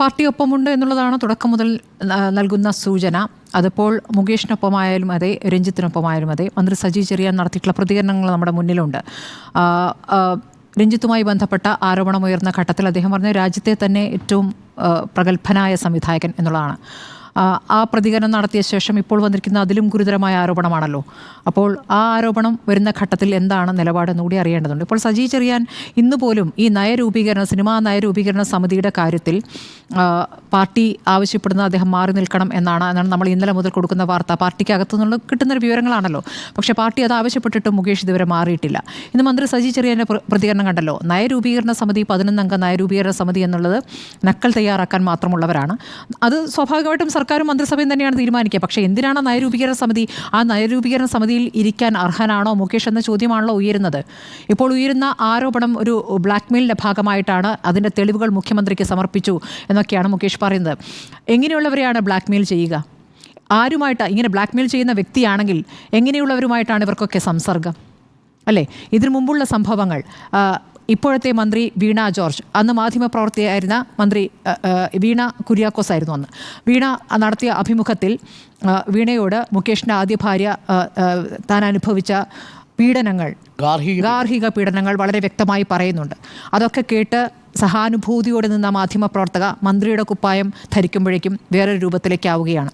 Party ഒപ്പമുണ്ട് എന്നുള്ളതാണ് തുടക്കം മുതൽ നൽകുന്ന സൂചന. അതിപ്പോൾ മുകേഷിനൊപ്പമായാലും അതെ രഞ്ജിത്തിനൊപ്പമായാലും അതെ. മന്ത്രി സജി ചെറിയാൻ നടത്തിയിട്ടുള്ള പ്രതികരണങ്ങൾ നമ്മുടെ മുന്നിലുണ്ട്. രഞ്ജിത്തുമായി ബന്ധപ്പെട്ട ആരോപണമുയർന്ന ഘട്ടത്തിൽ അദ്ദേഹം പറഞ്ഞ രാജ്യത്തെ തന്നെ ഏറ്റവും പ്രഗത്ഭനായ സംവിധായകൻ എന്നുള്ളതാണ്. ആ, പ്രതികരണം നടത്തിയ ശേഷം ഇപ്പോൾ വന്നിരിക്കുന്ന അതിലും ഗുരുതരമായ ആരോപണമാണല്ലോ. അപ്പോൾ ആ ആരോപണം വരുന്ന ഘട്ടത്തിൽ എന്താണ് നിലപാടെന്ന് കൂടി അറിയേണ്ടതുണ്ട്. ഇപ്പോൾ സജി ചെറിയാൻ ഇന്ന് പോലും ഈ നയരൂപീകരണ സിനിമാ നയരൂപീകരണ സമിതിയുടെ കാര്യത്തിൽ പാർട്ടി ആവശ്യപ്പെടുന്ന അദ്ദേഹം മാറി നിൽക്കണം എന്നാണ് എന്നാണ് നമ്മൾ ഇന്നലെ മുതൽ കൊടുക്കുന്ന വാർത്ത. പാർട്ടിക്ക് അകത്തു നിന്നുള്ള കിട്ടുന്ന വിവരങ്ങളാണല്ലോ. പക്ഷേ പാർട്ടി അത് ആവശ്യപ്പെട്ടിട്ട് മുകേഷ് ഇതുവരെ മാറിയിട്ടില്ല. ഇന്ന് മന്ത്രി സജി ചെറിയാന്റെ പ്രതികരണം കണ്ടല്ലോ. നയരൂപീകരണ സമിതി പതിനൊന്നംഗ നയരൂപീകരണ സമിതി എന്നുള്ളത് നക്കൽ തയ്യാറാക്കാൻ മാത്രമുള്ളവരാണ്. അത് സ്വാഭാവികമായിട്ടും സർക്കാരും മന്ത്രിസഭയും തന്നെയാണ് തീരുമാനിക്കുക. പക്ഷേ എന്തിനാണ് നയരൂപീകരണ സമിതി? ആ നയരൂപീകരണ സമിതിയിൽ ഇരിക്കാൻ അർഹനാണോ മുകേഷ് എന്ന ചോദ്യമാണല്ലോ ഉയരുന്നത്. ഇപ്പോൾ ഉയരുന്ന ആരോപണം ഒരു ബ്ലാക്ക്മെയിലിന്റെ ഭാഗമായിട്ടാണ് അതിന്റെ തെളിവുകൾ മുഖ്യമന്ത്രിക്ക് സമർപ്പിച്ചു എന്നൊക്കെയാണ് മുകേഷ് പറയുന്നത്. എങ്ങനെയുള്ളവരെയാണ് ബ്ലാക്ക്മെയിൽ ചെയ്യുക? ആരുമായിട്ട് ഇങ്ങനെ ബ്ലാക്ക്മെയിൽ ചെയ്യുന്ന വ്യക്തിയാണെങ്കിൽ എങ്ങനെയുള്ളവരുമായിട്ടാണ് ഇവർക്കൊക്കെ സംസർഗം? അല്ലേ? ഇതിനു മുമ്പുള്ള സംഭവങ്ങൾ. ഇപ്പോഴത്തെ മന്ത്രി വീണ ജോർജ്. അന്ന് മാധ്യമപ്രവർത്തകയായിരുന്ന മന്ത്രി വീണ കുര്യാക്കോസ് ആയിരുന്നു അന്ന്. വീണ നടത്തിയ അഭിമുഖത്തിൽ വീണയോട് മുകേഷിന്റെ ആദ്യ ഭാര്യ താൻ അനുഭവിച്ച പീഡനങ്ങൾ ഗാർഹിക ഗാർഹിക പീഡനങ്ങൾ വളരെ വ്യക്തമായി പറയുന്നുണ്ട്. അതൊക്കെ കേട്ട് സഹാനുഭൂതിയോടെ നിന്ന മാധ്യമപ്രവർത്തക മന്ത്രിയുടെ കുപ്പായം ധരിക്കുമ്പോഴേക്കും വേറൊരു രൂപത്തിലേക്കാവുകയാണ്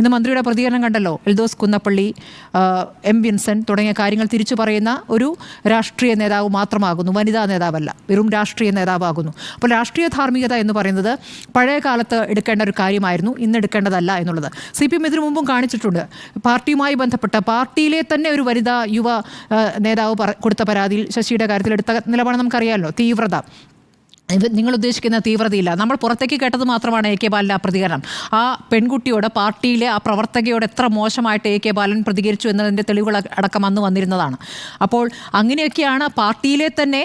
ഇന്ന് മന്ത്രിയുടെ പ്രതികരണം കണ്ടല്ലോ. എൽദോസ് കുന്നപ്പള്ളി എം വിൻസൻ തുടങ്ങിയ കാര്യങ്ങൾ തിരിച്ചു പറയുന്ന ഒരു രാഷ്ട്രീയ നേതാവ് മാത്രമാകുന്നു. വനിതാ നേതാവല്ല വെറും രാഷ്ട്രീയ നേതാവാകുന്നു. അപ്പോൾ രാഷ്ട്രീയ ധാർമ്മികത എന്ന് പറയുന്നത് പഴയ കാലത്ത് എടുക്കേണ്ട ഒരു കാര്യമായിരുന്നു ഇന്ന് എടുക്കേണ്ടതല്ല എന്നുള്ളത്. സി പി എം ഇതിനു മുമ്പും കാണിച്ചിട്ടുണ്ട്. പാർട്ടിയുമായി ബന്ധപ്പെട്ട പാർട്ടിയിലെ തന്നെ ഒരു വനിതാ യുവ നേതാവ് കൊടുത്ത പരാതിയിൽ ശശിയുടെ കാര്യത്തിൽ എടുത്ത നിലപാട് നമുക്കറിയാമല്ലോ തീവ്രത. നിങ്ങൾ ഉദ്ദേശിക്കുന്ന തീവ്രതയില്ല. നമ്മൾ പുറത്തേക്ക് കേട്ടത് മാത്രമാണ് എ കെ ബാലന്റെ ആ പ്രതികരണം. ആ പെൺകുട്ടിയോട് പാർട്ടിയിലെ ആ പ്രവർത്തകയോട് എത്ര മോശമായിട്ട് എ കെ ബാലൻ പ്രതികരിച്ചു എന്നതിന്റെ തെളിവുകൾ അടക്കം അന്ന് വന്നിരുന്നതാണ്. അപ്പോൾ അങ്ങനെയൊക്കെയാണ് പാർട്ടിയിലെ തന്നെ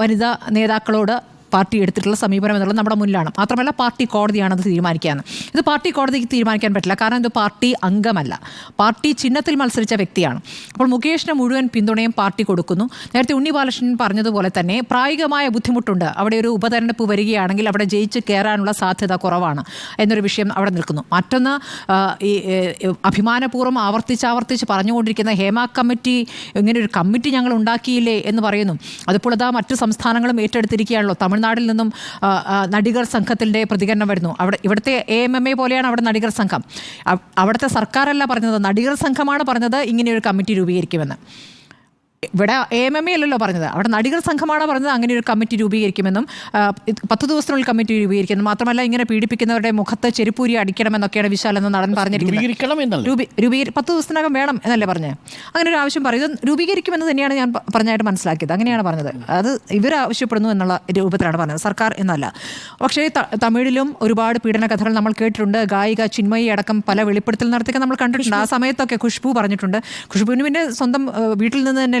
വനിതാ നേതാക്കളോട് പാർട്ടി എടുത്തിട്ടുള്ള സമീപനം എന്നുള്ളത് നമ്മുടെ മുന്നിലാണ്. മാത്രമല്ല പാർട്ടി കോടതിയാണ് അത് തീരുമാനിക്കുകയാണ് ഇത് പാർട്ടി കോടതിക്ക് തീരുമാനിക്കാൻ പറ്റില്ല. കാരണം ഇത് പാർട്ടി അംഗമല്ല. പാർട്ടി ചിഹ്നത്തിൽ മത്സരിച്ച വ്യക്തിയാണ്. അപ്പോൾ മുകേഷിന് മുഴുവൻ പിന്തുണയും പാർട്ടി കൊടുക്കുന്നു. നേരത്തെ ഉണ്ണി ബാലകൃഷ്ണൻ പറഞ്ഞതുപോലെ തന്നെ പ്രായോഗികമായ ബുദ്ധിമുട്ടുണ്ട്. അവിടെ ഒരു ഉപതെരഞ്ഞെടുപ്പ് വരികയാണെങ്കിൽ അവിടെ ജയിച്ച് കയറാനുള്ള സാധ്യത കുറവാണ് എന്നൊരു വിഷയം അവിടെ നിൽക്കുന്നു. മറ്റൊന്ന് ഈ അഭിമാനപൂർവം ആവർത്തിച്ച് ആവർത്തിച്ച് പറഞ്ഞുകൊണ്ടിരിക്കുന്ന ഹേമ കമ്മിറ്റി ഇങ്ങനെ ഒരു കമ്മിറ്റി ഞങ്ങൾ ഉണ്ടാക്കിയില്ലേ എന്ന് പറയുന്നു. അതിപ്പോൾ അതാ മറ്റു സംസ്ഥാനങ്ങളും ഏറ്റെടുത്തിരിക്കുകയാണല്ലോ. തമിഴ്നാട്ടിൽ നിന്നും നടികർ സംഘത്തിന്റെ പ്രതികരണം വരുന്നു. അവിടെ ഇവിടുത്തെ എ എം എം എ പോലെയാണ് അവിടെ നടികർ സംഘം. അവ- അവിടുത്തെ സർക്കാരല്ല പറഞ്ഞത് നടികർ സംഘമാണ് പറഞ്ഞത് ഇങ്ങനെയൊരു കമ്മിറ്റി രൂപീകരിക്കുമെന്ന്. ഇവിടെ എ എം എം എ അല്ലല്ലോ പറഞ്ഞത്. അവിടെ നടികർ സംഘമാണ് പറഞ്ഞത്? അങ്ങനെ ഒരു കമ്മിറ്റി രൂപീകരിക്കുമെന്നും പത്ത് ദിവസത്തിനുള്ളിൽ കമ്മിറ്റി രൂപീകരിക്കുന്നു മാത്രമല്ല ഇങ്ങനെ പീഡിപ്പിക്കുന്നവരുടെ മുഖത്ത് ചെരുപ്പൂരി അടിക്കണമെന്നൊക്കെയാണ് വിശാൽ എന്ന് നടൻ പറഞ്ഞിരിക്കുന്നത്. പത്ത് ദിവസത്തിനകം വേണം എന്നല്ലേ പറഞ്ഞത് അങ്ങനെ ഒരു ആവശ്യം പറയും. ഇത് രൂപീകരിക്കുമെന്ന് തന്നെയാണ് ഞാൻ പറഞ്ഞതായിട്ട് പറഞ്ഞായിട്ട് മനസ്സിലാക്കിയത്. അങ്ങനെയാണ് പറഞ്ഞത്. അത് ഇവർ ആവശ്യപ്പെടുന്നു എന്നുള്ള രൂപത്തിലാണ് പറഞ്ഞത്. സർക്കാർ എന്നല്ല. പക്ഷേ തമിഴിലും ഒരുപാട് പീഡന കഥകൾ നമ്മൾ കേട്ടിട്ടുണ്ട്. ഗായിക ചിന്മയി അടക്കം പല വെളിപ്പെടുത്തൽ നടത്തിയൊക്കെ നമ്മൾ കണ്ടിട്ടുണ്ട്. ആ സമയത്തൊക്കെ ഖുഷ്ബു പറഞ്ഞിട്ടുണ്ട്. ഖുഷ്ബുവിന് പിന്നെ സ്വന്തം വീട്ടിൽ നിന്ന് തന്നെ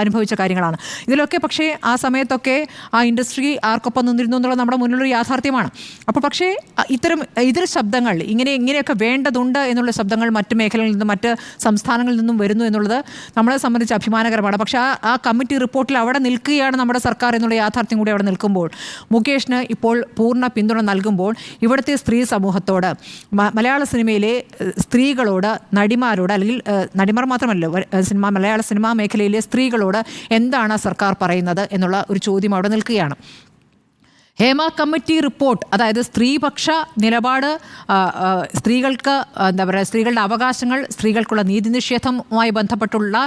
അനുഭവിച്ച കാര്യങ്ങളാണ്. ഇതിലൊക്കെ പക്ഷേ ആ സമയത്തൊക്കെ ആ ഇൻഡസ്ട്രി ആർക്കൊപ്പം നിന്നിരുന്നു എന്നുള്ളത് നമ്മുടെ മുന്നിലൊരു യാഥാർത്ഥ്യമാണ്. അപ്പോൾ പക്ഷേ ഇത്തരം ഇതര ശബ്ദങ്ങൾ ഇങ്ങനെ ഇങ്ങനെയൊക്കെ വേണ്ടതുണ്ട് എന്നുള്ള ശബ്ദങ്ങൾ മറ്റ് മേഖലകളിൽ നിന്നും മറ്റ് സംസ്ഥാനങ്ങളിൽ നിന്നും വരുന്നു എന്നുള്ളത് നമ്മളെ സംബന്ധിച്ച് അഭിമാനകരമാണ്. പക്ഷേ ആ ആ കമ്മിറ്റി റിപ്പോർട്ടിൽ അവിടെ നിൽക്കുകയാണ് നമ്മുടെ സർക്കാർ എന്നുള്ള യാഥാർത്ഥ്യം കൂടി അവിടെ നിൽക്കുമ്പോൾ. മുകേഷിന് ഇപ്പോൾ പൂർണ പിന്തുണ നൽകുമ്പോൾ ഇവിടുത്തെ സ്ത്രീ സമൂഹത്തോട് മലയാള സിനിമയിലെ സ്ത്രീകളോട് നടിമാരോട് അല്ലെങ്കിൽ നടിമാർ മാത്രമല്ല സിനിമ മലയാള സിനിമാ മേഖലയിലെ സ്ത്രീകളോട് എന്താണ് സർക്കാർ പറയുന്നത് എന്നുള്ള ഒരു ചോദ്യം അവിടെ നിൽക്കുകയാണ്. ഹേമ കമ്മിറ്റി റിപ്പോർട്ട് അതായത് സ്ത്രീപക്ഷ നിലപാട് സ്ത്രീകൾക്ക് എന്താ പറയുക സ്ത്രീകളുടെ അവകാശങ്ങൾ സ്ത്രീകൾക്കുള്ള നീതി നിഷേധവുമായി ബന്ധപ്പെട്ടുള്ള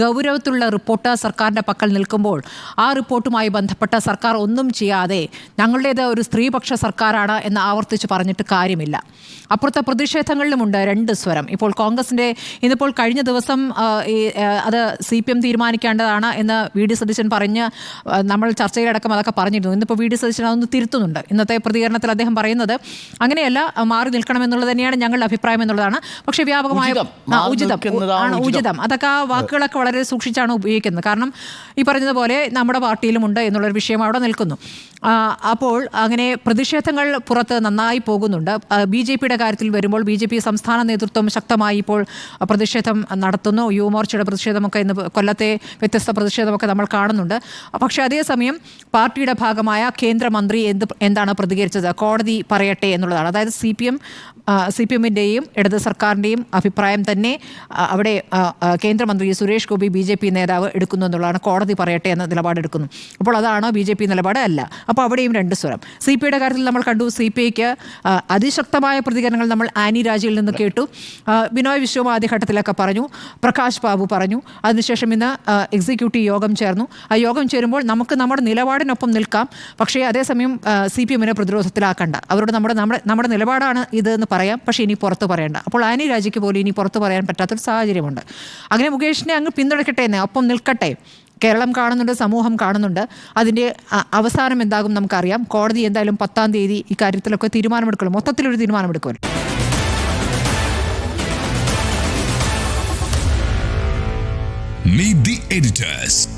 ഗൗരവത്തിലുള്ള റിപ്പോർട്ട് സർക്കാരിന്റെ പക്കൽ നിൽക്കുമ്പോൾ ആ റിപ്പോർട്ടുമായി ബന്ധപ്പെട്ട സർക്കാർ ഒന്നും ചെയ്യാതെ ഞങ്ങളുടേത് ഒരു സ്ത്രീപക്ഷ സർക്കാരാണ് എന്ന് ആവർത്തിച്ച് പറഞ്ഞിട്ട് കാര്യമില്ല. അപ്പുറത്തെ പ്രതിഷേധങ്ങളിലുമുണ്ട് രണ്ട് സ്വരം. ഇപ്പോൾ കോൺഗ്രസിന്റെ ഇന്നിപ്പോൾ കഴിഞ്ഞ ദിവസം അത് സി പി എം തീരുമാനിക്കേണ്ടതാണ് എന്ന് വി ഡി സതീശൻ പറഞ്ഞ് നമ്മൾ ചർച്ചയിലടക്കം അതൊക്കെ പറഞ്ഞിരുന്നു. ഇന്നിപ്പോൾ വി ഡി സതീശൻ അതൊന്ന് തിരുത്തുന്നുണ്ട്. ഇന്നത്തെ പ്രതികരണത്തിൽ അദ്ദേഹം പറയുന്നത് അങ്ങനെയല്ല മാറി നിൽക്കണമെന്നുള്ളത് തന്നെയാണ് ഞങ്ങളുടെ അഭിപ്രായം എന്നുള്ളതാണ്. പക്ഷേ വ്യാപകമായ ആണ് ഉചിതം. ഉചിതം. അതൊക്കെ ആ വാക്കുകളൊക്കെ വളരെ സൂക്ഷിച്ചാണ് ഉപയോഗിക്കുന്നത്. കാരണം ഈ പറഞ്ഞതുപോലെ നമ്മുടെ പാർട്ടിയിലുമുണ്ട് എന്നുള്ളൊരു വിഷയം അവിടെ നിൽക്കുന്നു. അപ്പോൾ അങ്ങനെ പ്രതിഷേധങ്ങൾ പുറത്ത് നന്നായി പോകുന്നുണ്ട്. ബി ജെ പിയുടെ കാര്യത്തിൽ വരുമ്പോൾ ബി ജെ പി സംസ്ഥാന നേതൃത്വം ശക്തമായി ഇപ്പോൾ പ്രതിഷേധം നടത്തുന്നു. യുവമോർച്ചയുടെ പ്രതിഷേധമൊക്കെ ഇന്ന് കൊല്ലത്തെ വ്യത്യസ്ത പ്രതിഷേധമൊക്കെ നമ്മൾ കാണുന്നുണ്ട്. പക്ഷേ അതേസമയം പാർട്ടിയുടെ ഭാഗമായ കേന്ദ്രമന്ത്രി മന്ത്രി എന്ത് എന്താണ് പ്രതികരിച്ചത്? കോടതി പറയട്ടെ എന്നുള്ളതാണ്. അതായത് C P M C P എമ്മിന്റെയും ഇടത് സർക്കാരിന്റെയും അഭിപ്രായം തന്നെ അവിടെ കേന്ദ്രമന്ത്രി Suresh Gopi B J P നേതാവ് എടുക്കുന്നു എന്നുള്ളതാണ്. കോടതി പറയട്ടെ എന്ന നിലപാടെടുക്കുന്നു. അപ്പോൾ അതാണോ ബി ജെ പി നിലപാട് അല്ല. അപ്പോൾ അവിടെയും രണ്ട് സ്വരം. സി പി ഐയുടെ കാര്യത്തിൽ നമ്മൾ കണ്ടു സി പി ഐക്ക് അതിശക്തമായ പ്രതികരണങ്ങൾ നമ്മൾ ആനി രാജയിൽ നിന്ന് കേട്ടു. ബിനോയ് വിശ്വം ആദ്യഘട്ടത്തിലൊക്കെ പറഞ്ഞു പ്രകാശ് ബാബു പറഞ്ഞു. അതിനുശേഷം ഇന്ന് എക്സിക്യൂട്ടീവ് യോഗം ചേർന്നു. ആ യോഗം ചേരുമ്പോൾ നമുക്ക് നമ്മുടെ നിലപാടിനൊപ്പം നിൽക്കാം. പക്ഷേ അതേസമയം സി പി എമ്മിനെ പ്രതിരോധത്തിലാക്കണ്ട. അവരോട് നമ്മുടെ നമ്മുടെ നമ്മുടെ നിലപാടാണ് ഇതെന്ന് പറയാം. പക്ഷേ ഇനി പുറത്ത് പറയണ്ട. അപ്പോൾ ആനി രാജിക്ക് പോലും ഇനി പുറത്ത് പറയാൻ പറ്റാത്തൊരു സാഹചര്യമുണ്ട്. അങ്ങനെ മുകേഷിനെ അങ്ങ് പിന്തുണയ്ക്കട്ടെ എന്ന് ഒപ്പം നിൽക്കട്ടെ. കേരളം കാണുന്നുണ്ട് സമൂഹം കാണുന്നുണ്ട്. അതിന്റെ അവസാനം എന്താകും നമുക്കറിയാം. കോടതി എന്തായാലും പത്താം തീയതി ഇക്കാര്യത്തിലൊക്കെ തീരുമാനമെടുക്കുമല്ലോ. മൊത്തത്തിലൊരു തീരുമാനമെടുക്കുമല്ലോ. Meet the editors.